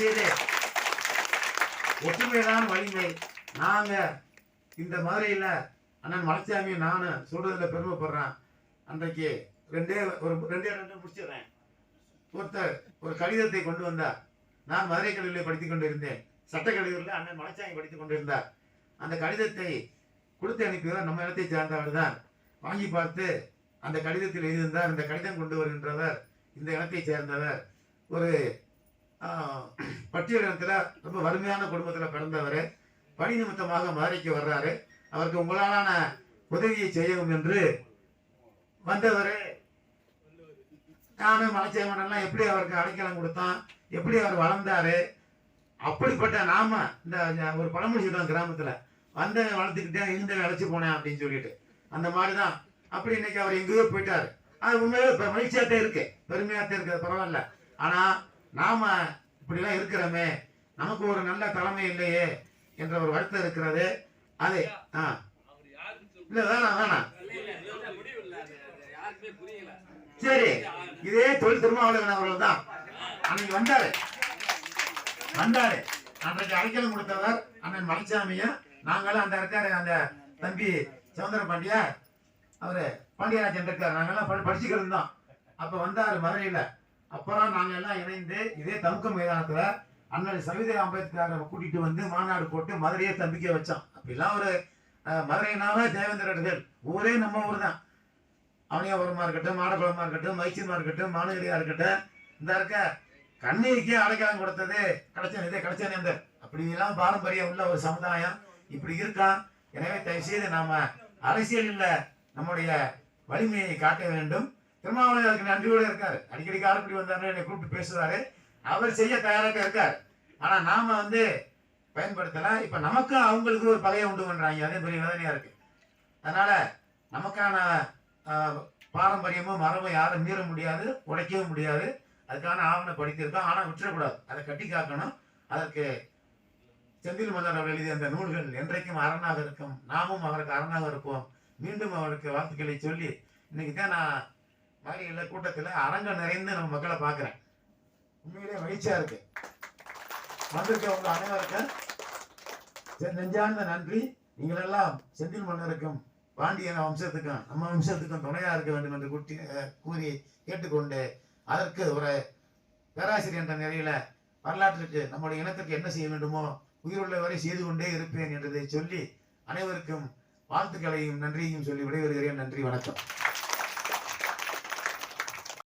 செய்து ஒற்றுமைதான் வலிமை. நாங்க இந்த மாதிரியில அண்ணன் மலைச்சாமி நானும் சொல்றதுல பெருமைப்படுறேன். அன்றைக்கு ரெண்டே ஒரு ரெண்டே ரெண்டு முடிச்சிடுறேன். ஒருத்தர் ஒரு கடிதத்தை கொண்டு வந்தார். நான் மதுரை கல்லூரியில் படித்துக் கொண்டிருந்தேன். சட்டக்கல்லூரியில் அண்ணன் மலைச்சாமி படித்துக் கொண்டிருந்தார். அந்த கடிதத்தை கொடுத்து அனுப்பியவர் நம்ம இடத்தை சார்ந்தவர் தான் வாங்கி பார்த்து அந்த கடிதத்தில் எழுதியிருந்தார். இந்த கடிதம் கொண்டு வருகின்றவர் இந்த இடத்தை சேர்ந்தவர். ஒரு பட்டியல் ரொம்ப வறுமையான குடும்பத்தில் பிறந்தவர் பணி நிமித்தமாக மதுரைக்கு வர்றாரு. அவருக்கு உங்களாலான உதவியை செய்யவும் என்று வந்தவர். நானும் மலைச்சேமன்லாம் எப்படி அவருக்கு அடைக்கலம் கொடுத்தான் எப்படி அவர் வளர்ந்தாரு அப்படிப்பட்ட நாம இந்த ஒரு பழமொழி சொல்றோம் கிராமத்தில் வந்தவன் வளர்த்துக்கிட்டேன் இருந்தவன் அழைச்சி போனேன் அப்படின்னு சொல்லிட்டு அந்த மாதிரி தான் அப்படி இன்னைக்கு அவர் எங்கேயோ போயிட்டாரு. அது உண்மையாக இப்போ மகிழ்ச்சியாகத்தான் இருக்கு. பெருமையாத்தான் இருக்குது பரவாயில்ல. ஆனால் நாம இப்படிலாம் இருக்கிறோமே நமக்கு ஒரு நல்ல தலைமை இல்லையே என்ற ஒரு வருத்தம் இருக்கிறது. அது ஆ. இல்ல வேணாம் வேணாம். சரி இதே தொழில் திருமாவளவன் அவர்கள் தான். அன்னைக்கு வந்தாரு. வந்தாரு. அன்றைக்கு அடைக்கலம் கொடுத்தவர் அண்ணன் மலைச்சாமியும் நாங்களும் அந்த இருக்காரு அந்த தம்பி சவுந்தர பாண்டியா அவரு பாண்டியராஜன் இருக்காரு நாங்கெல்லாம் படி படிச்சுக்கிட்டு இருந்தோம் அப்ப வந்தாரு மதுரையில. அப்புறம் நாங்க எல்லாம் இணைந்து இதே தமுக்க மைதானத்துல அண்ணன் சவிதா அம்பேத்கரை கூட்டிட்டு வந்து மாநாடு போட்டு மதுரையை தம்பிக்க வச்சோம் அப்படிலாம் ஒரு அஹ், தேவேந்திர தேவேந்திரர்கள் ஊரே நம்ம ஊர் தான். அவனியாபுரமா இருக்கட்டும் மாடக்குளமா இருக்கட்டும் மைசூர்மா இருக்கட்டும் மாநகரியா இருக்கட்டும். இந்த இருக்க கண்ணீருக்கே அடைக்கலம் கொடுத்தது கிடைச்சேன் இதே கிடைச்சேன் இந்த அப்படி எல்லாம் பாரம்பரியம் உள்ள ஒரு சமுதாயம் இப்படி இருக்கான் எனவே தயவு செய்து நாம அரசியலில் நம்முடைய வலிமையை காட்ட வேண்டும். திருமாவளவருக்கு நன்றியோடு இருக்காரு. அடிக்கடி காரப்படி வந்தாரு என்னை கூப்பிட்டு பேசுவாரு அவர் செய்ய தயாராக இருக்கார். ஆனா நாம வந்து பயன்படுத்தல. இப்ப நமக்கும் அவங்களுக்கு ஒரு பகையை உண்டு பண்றாங்க அதே பெரிய வேதனையா இருக்கு. அதனால நமக்கான பாரம்பரியமும் மரபும் யாரும் மீற முடியாது உடைக்கவும் முடியாது. அதுக்கான ஆவணப்படுத்தியிருக்கோம் ஆனால் விட்டுறக்கூடாது. அதை கட்டி காக்கணும். அதற்கு செந்தில் மன்னர் அவர் எழுதிய அந்த நூல்கள் என்றைக்கும் அரணாக இருக்கும். நாமும் அவருக்கு அரணாக இருப்போம். மீண்டும் அவருக்கு வாழ்த்துக்களை சொல்லி இன்னைக்கு தான் நான் மகளிர் கூட்டத்தில் அரங்கம் நிறைந்து நம்ம மக்களை பார்க்குறேன். உண்மையிலே மகிழ்ச்சியா இருக்கு. வந்திருக்கவங்க அனைவருக்கும் நெஞ்சார்ந்த நன்றி. நீங்கள் எல்லாம் செந்தில் மன்னருக்கும் பாண்டியன் வம்சத்துக்கும் நம்ம வம்சத்துக்கும் துணையா இருக்க வேண்டும் என்று கூட்டி கூறி கேட்டுக்கொண்டு அதற்கு ஒரு பேராசிரியர் என்ற நிலையில வரலாற்றுக்கு நம்முடைய இனத்திற்கு என்ன செய்ய வேண்டுமோ உயிருள்ள வரை செய்து கொண்டே இருப்பேன் என்றதை சொல்லி அனைவருக்கும் வாழ்த்துக்களையும் நன்றியையும் சொல்லி விடைபெறுகிறேன். நன்றி வணக்கம்.